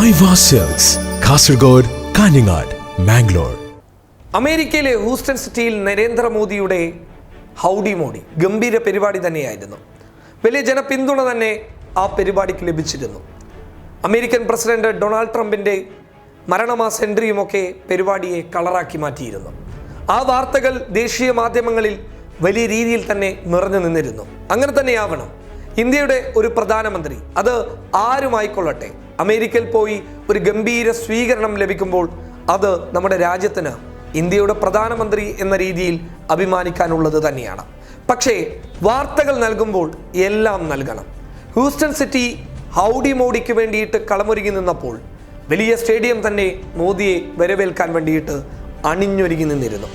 കാസർഗോഡ് കാഞ്ഞങ്ങാട് മാംഗ്ലൂർ അമേരിക്കയിലെ ഹൂസ്റ്റൺ സിറ്റിയിൽ നരേന്ദ്രമോദിയുടെ ഹൗഡി മോഡി ഗംഭീര പരിപാടി തന്നെയായിരുന്നു. വലിയ ജനപിന്തുണ തന്നെ ആ പരിപാടിക്ക് ലഭിച്ചിരുന്നു. അമേരിക്കൻ പ്രസിഡന്റ് ഡൊണാൾഡ് ട്രംപിന്റെ മരണമാസ എൻട്രിയുമൊക്കെ പരിപാടിയെ കളറാക്കി മാറ്റിയിരുന്നു. ആ വാർത്തകൾ ദേശീയ മാധ്യമങ്ങളിൽ വലിയ രീതിയിൽ തന്നെ നിറഞ്ഞു നിന്നിരുന്നു. അങ്ങനെ തന്നെയാവണം ഇന്ത്യയുടെ ഒരു പ്രധാനമന്ത്രി അത് ആരുമായിക്കൊള്ളട്ടെ? അമേരിക്കയിൽ പോയി ഒരു ഗംഭീര സ്വീകരണം ലഭിക്കുമ്പോൾ അത് നമ്മുടെ രാജ്യത്തിന് ഇന്ത്യയുടെ പ്രധാനമന്ത്രി എന്ന രീതിയിൽ അഭിമാനിക്കാനുള്ളത് തന്നെയാണ്. പക്ഷേ വാർത്തകൾ നൽകുമ്പോൾ എല്ലാം നൽകണം. ഹൂസ്റ്റൺ സിറ്റി ഹൗഡി മോഡിക്ക് വേണ്ടിയിട്ട് കളമൊരുങ്ങി നിന്നപ്പോൾ വലിയ സ്റ്റേഡിയം തന്നെ മോദിയെ വരവേൽക്കാൻ വേണ്ടിയിട്ട് അണിഞ്ഞൊരുങ്ങി നിന്നിരുന്നു.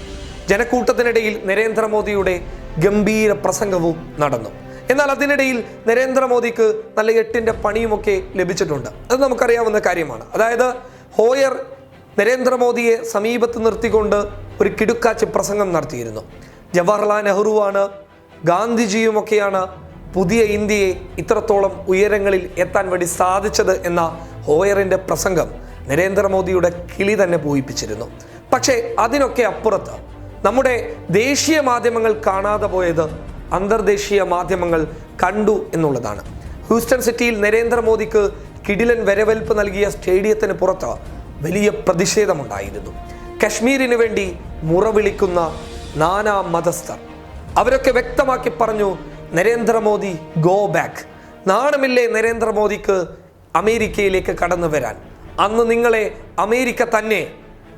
ജനക്കൂട്ടത്തിനിടയിൽ നരേന്ദ്രമോദിയുടെ ഗംഭീര പ്രസംഗവും നടന്നു. എന്നാൽ അതിനിടയിൽ നരേന്ദ്രമോദിക്ക് നല്ല എട്ടിന്റെ പണിയുമൊക്കെ ലഭിച്ചിട്ടുണ്ട്. അത് നമുക്കറിയാവുന്ന കാര്യമാണ്. അതായത് ഹോയർ നരേന്ദ്രമോദിയെ സമീപത്ത് നിർത്തിക്കൊണ്ട് ഒരു കിടുക്കാച്ചി പ്രസംഗം നടത്തിയിരുന്നു. ജവഹർലാൽ നെഹ്റുവാണ് ഗാന്ധിജിയുമൊക്കെയാണ് പുതിയ ഇന്ത്യയെ ഇത്രത്തോളം ഉയരങ്ങളിൽ എത്താൻ വേണ്ടി സാധിച്ചത് എന്ന ഹോയറിന്റെ പ്രസംഗം നരേന്ദ്രമോദിയുടെ കിളി തന്നെ പോയിപ്പിച്ചിരുന്നു. പക്ഷേ അതിനൊക്കെ അപ്പുറത്ത് നമ്മുടെ ദേശീയ മാധ്യമങ്ങൾ കാണാതെ പോയത് അന്തർദേശീയ മാധ്യമങ്ങൾ കണ്ടു എന്നുള്ളതാണ്. ഹ്യൂസ്റ്റൺ സിറ്റിയിൽ നരേന്ദ്രമോദിക്ക് കിടിലൻ വരവേൽപ്പ് നൽകിയ സ്റ്റേഡിയത്തിന് പുറത്ത് വലിയ പ്രതിഷേധമുണ്ടായിരുന്നു. കശ്മീരിന് വേണ്ടി മുറവിളിക്കുന്ന നാനാ മതസ്ഥർ. അവരൊക്കെ വ്യക്തമാക്കി പറഞ്ഞു നരേന്ദ്രമോദി ഗോ ബാക്ക്. നാണമില്ലേ നരേന്ദ്രമോദിക്ക് അമേരിക്കയിലേക്ക് കടന്നു വരാൻ? അന്ന് നിങ്ങളെ അമേരിക്ക തന്നെ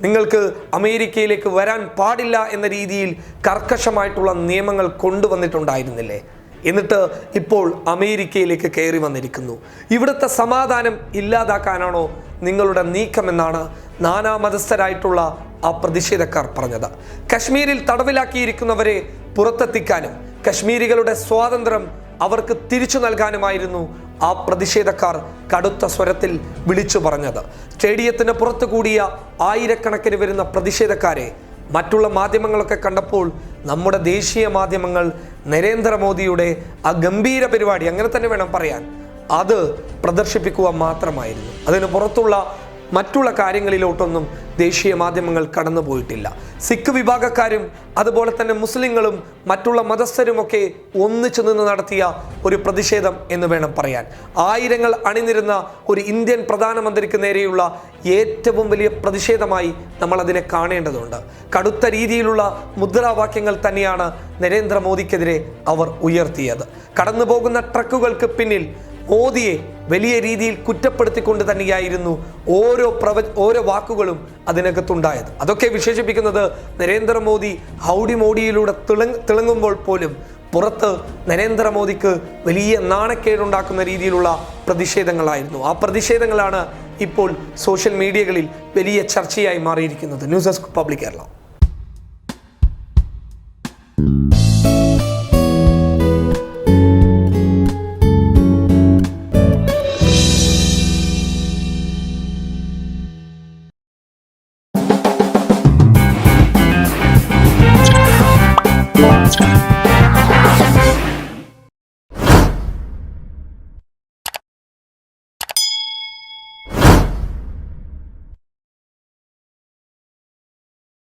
നിങ്ങൾക്ക് അമേരിക്കയിലേക്ക് വരാൻ പാടില്ല എന്ന രീതിയിൽ കർക്കശമായിട്ടുള്ള നിയമങ്ങൾ കൊണ്ടുവന്നിട്ടുണ്ടായിരുന്നില്ലേ? എന്നിട്ട് ഇപ്പോൾ അമേരിക്കയിലേക്ക് കയറി വന്നിരിക്കുന്നു. ഇവിടുത്തെ സമാധാനം ഇല്ലാതാക്കാനാണോ നിങ്ങളുടെ നീക്കമെന്നാണ് നാനാമതസ്ഥരായിട്ടുള്ള ആ പ്രതിഷേധക്കാർ പറഞ്ഞത്. കശ്മീരിൽ തടവിലാക്കിയിരിക്കുന്നവരെ പുറത്തെത്തിക്കാനും കശ്മീരികളുടെ സ്വാതന്ത്ര്യം അവർക്ക് തിരിച്ചു നൽകാനുമായിരുന്നു ആ പ്രതിഷേധക്കാർ കടുത്ത സ്വരത്തിൽ വിളിച്ചു പറഞ്ഞത്. സ്റ്റേഡിയത്തിന് പുറത്തു കൂടിയ ആയിരക്കണക്കിന് വരുന്ന പ്രതിഷേധക്കാരെ മറ്റുള്ള മാധ്യമങ്ങളൊക്കെ കണ്ടപ്പോൾ നമ്മുടെ ദേശീയ മാധ്യമങ്ങൾ നരേന്ദ്രമോദിയുടെ ആ ഗംഭീര പരിപാടി അങ്ങനെ തന്നെ വേണം പറയാൻ. അത് പ്രദർശിപ്പിക്കുക മാത്രമായിരുന്നു. അതിന് പുറത്തുള്ള മറ്റുള്ള കാര്യങ്ങളിലോട്ടൊന്നും ദേശീയ മാധ്യമങ്ങൾ കടന്നുപോയിട്ടില്ല സിഖ് വിഭാഗക്കാരും അതുപോലെ തന്നെ മുസ്ലിങ്ങളും മറ്റുള്ള മതസ്ഥരുമൊക്കെ ഒന്നിച്ചു നിന്ന് നടത്തിയ ഒരു പ്രതിഷേധം എന്ന് വേണം പറയാൻ. ആയിരങ്ങൾ അണിനിരുന്ന ഒരു ഇന്ത്യൻ പ്രധാനമന്ത്രിക്ക് നേരെയുള്ള ഏറ്റവും വലിയ പ്രതിഷേധമായി നമ്മൾ അതിനെ കാണേണ്ടതുണ്ട്. കടുത്ത രീതിയിലുള്ള മുദ്രാവാക്യങ്ങൾ തന്നെയാണ് നരേന്ദ്രമോദിക്കെതിരെ അവർ ഉയർത്തിയത്. കടന്നു പോകുന്ന ട്രക്കുകൾക്ക് പിന്നിൽ മോദിയെ വലിയ രീതിയിൽ കുറ്റപ്പെടുത്തിക്കൊണ്ട് തന്നെയായിരുന്നു ഓരോ പ്രവ ഓരോ വാക്കുകളും അതിനകത്തുണ്ടായത്. അതൊക്കെ വിശേഷിപ്പിക്കുന്നത് നരേന്ദ്രമോദി ഹൗഡി മോഡിയിലൂടെ തിളങ് തിളങ്ങുമ്പോൾ പോലും പുറത്ത് നരേന്ദ്രമോദിക്ക് വലിയ നാണക്കേടുണ്ടാക്കുന്ന രീതിയിലുള്ള പ്രതിഷേധങ്ങളായിരുന്നു. ആ പ്രതിഷേധങ്ങളാണ് ഇപ്പോൾ സോഷ്യൽ മീഡിയകളിൽ വലിയ ചർച്ചയായി മാറിയിരിക്കുന്നത്. News desk public Kerala.